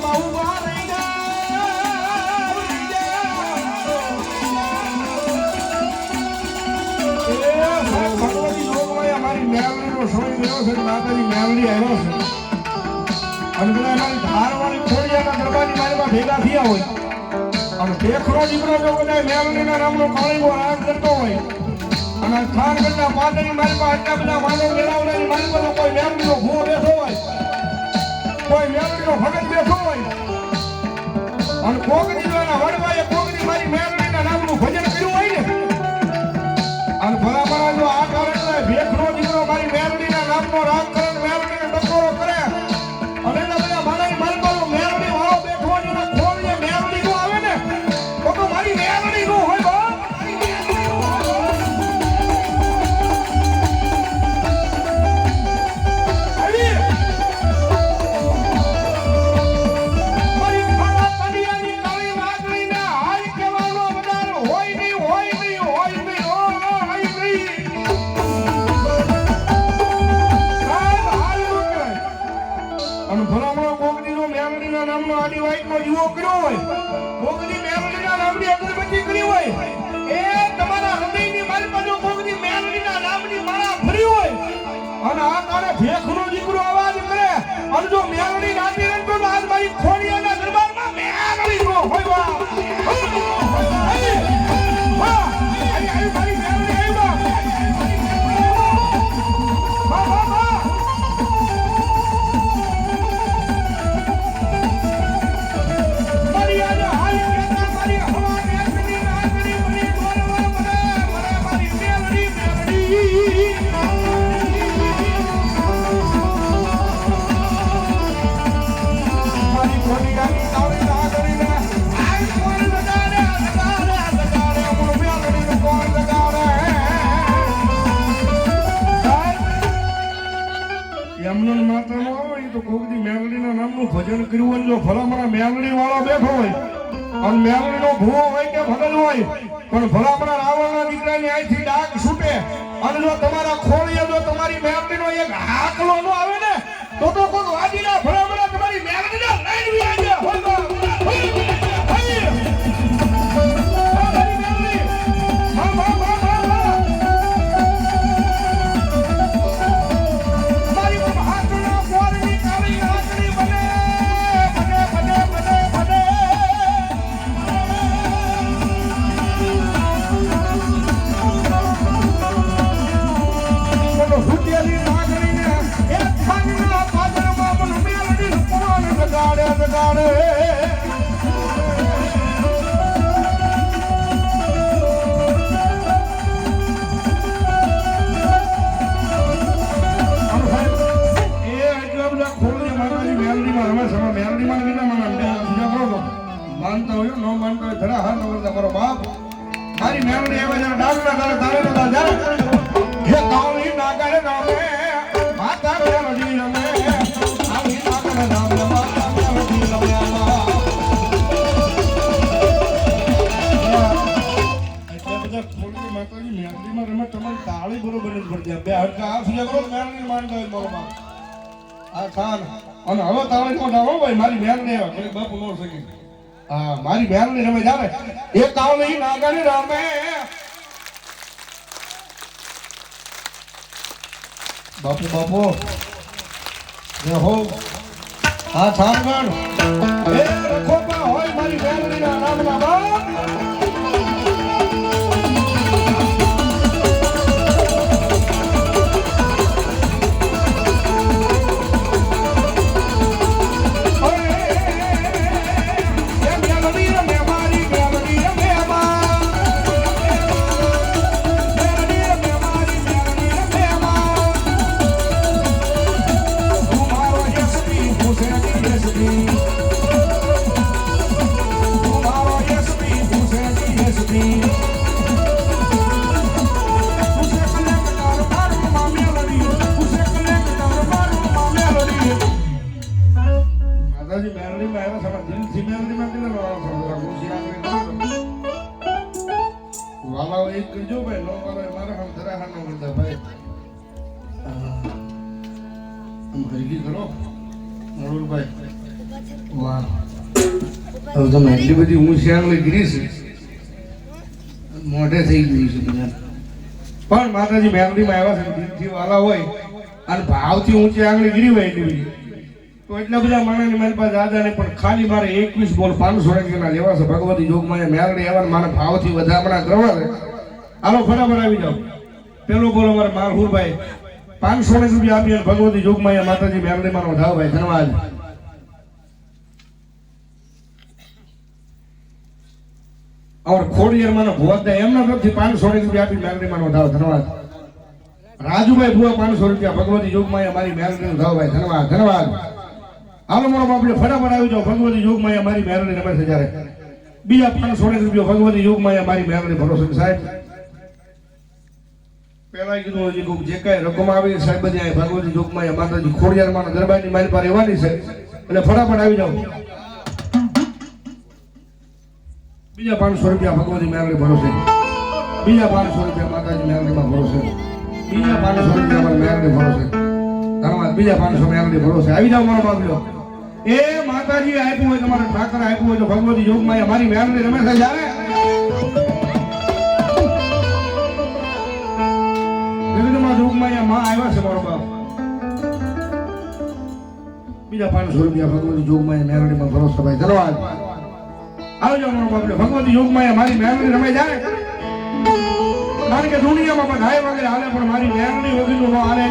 ખોળામાં ઊભા ભેગા થયા હોય અને દેખરો દીકરો જો બધા મેળવીના નામનો કાળીઓ રાગ કરતો હોય અને ખાન કરતા પાટણની મારીમાં આટલા બધા માનવ મેળવનારી મારી કોઈ મેળવીનો ભૂ બેઠો હોય અને કોકની કોકડી મેલડીના નામની અગરબત્તી કરી હોય. એ તમારા હૃદયની મારી બાજુ ભોગની મેલડીના નામની માળા ફરી હોય. અને આ કાળે ભેખનો દીકરો અવાજ કરે. અને જો મેલડી નામનું ભજન કર્યું હોય જો ભલામણા મેલડી વાળો બેઠો હોય, અને મેલડીનો ભૂવો હોય કે ભગત હોય, પણ ભલામણા રાવણના દીકરાની અહીંથી ડાક છૂટે, અને જો તમારા ખોળીએ જો તમારી મેલડીનો એક હાકલો ન આવે ને, તો તો કોઈ વાજીના ભલામણા તમારી મેલડીને લઈને વી મેલડીમાં રમે છે મેલડીમાં મને બીજા કરો તો માનતા હોય ન માનતા હોય ધરા હાથ વગર તમારો બાપ મારી મેલડી આવે જ્યારે ડાકના તારે તારે બધા જાય હે નામે રમે આવી નાગર નામે માતા મેલડી રમે એટલા બધા ખોલની માતાજી મેલડીમાં રમે તમારી તાળી બરોબર જ પડતી બે હડકા આ સુધી કરો મેલડી માનતા હોય મારો બાપ આ ખાન અને હવે તારે તો ડાવો ભાઈ મારી મેલડી આવે કોઈ બાપુ નો શકે. હા મારી મેલડી રમે જાવે. એ કાવ નહીં નાગાને રમે. બાપુ બાપુ. જે હો. હા થાનગઢ એ રખોપા હોય મારી મેલડીના નામના બાપ. તો. વાલાઓ એક કરજો ભાઈ, નો વાલો એ મારા હામ ધરા હામ નો કરતા ભાઈ. હરગી કરો. નળુલભાઈ વાહ. તમે એટલી બધી ઊંચી આંગળી ગીરી છે. મોઢે થઈ ગયું છે બધા. પણ માતાજી મેરડીમાં આવ્યા છે દિલથી વાલા હોય અને ભાવથી ઊંચી આંગળી ગીરી એટલી બધી. તો એટલા બધા માણસની મારી પાસે દાદા ને પણ ખાલી મારે એકવીસ બોલ પાંચસો રૂપિયાના લેવા છે. ભગવતી જોગમાં મેળડી આવવા મારે ભાવથી વધામણા કરવા છે હાલો, ફટાફટ આવી જાઓ. પેલો બોલો મારે મારહુરભાઈ પાંચસો રૂપિયા આપી અને ભગવતી જોગમાં માતાજી મેળડી મારો ધાવ ભાઈ, ધન્યવાદ. और ખોડિયર માનો ભુવા દે, એમના તરફથી પાંચસો રૂપિયા આપી મેળડી માનો વધાવ ધન્યવાદ. રાજુભાઈ ભુવા પાંચસો રૂપિયા, ભગવતી જોગમાં અમારી મેળડી નો ભાઈ, ધન્યવાદ ધન્યવાદ. હાલો મારો બાપડે ફટાફટ આવી જાઓ. ભગવતી યુગ માયા મારી મેળવી રમે છે જ્યારે બીજા પાંચસો રૂપિયા ભગવતી માયા મારી મેળવી ભરોસે સાહેબ પેલા કીધું હજી કોઈ જે કઈ રકમ આવી સાહેબ, બધી ભગવતી ભગવતી માયા માતાજી ખોડિયાર માના દરબારની મારી પાસે રહેવાની છે. એટલે ફટાફટ આવી જાઓ. બીજા પાંચસો રૂપિયા ભગવતી મેળવી ભરોસે બીજા પાંચસો રૂપિયા માતાજી મેળવીમાં ભરોસે બીજા પાંચસો રૂપિયા મેળવી ભરોસે ધન્યવાદ. બીજા પાંચસો મેળવી ભરોસે આવી જાઓ મારો બાબલો એ માતાજી આપ્યું હોય, તમારે ઠાકર આપ્યું હોય તો ભગવતી યોગમાં અમારી મેળવી રમે છે જ્યારે વિવિધમાં યોગમાં અહીંયા માં આવ્યા છે મારો બીજા પાંચસો રૂપિયા ભગવતી યોગમાં મેળવીમાં ભરોસો ભાઈ આવજો મારો બાપલે ભગવતી યોગમાં મારી મેળવી રમે જાય કારણ કે દુનિયામાં પણ હાય વગેરે હાલે, પણ મારી મેળવી વગેરે હાલે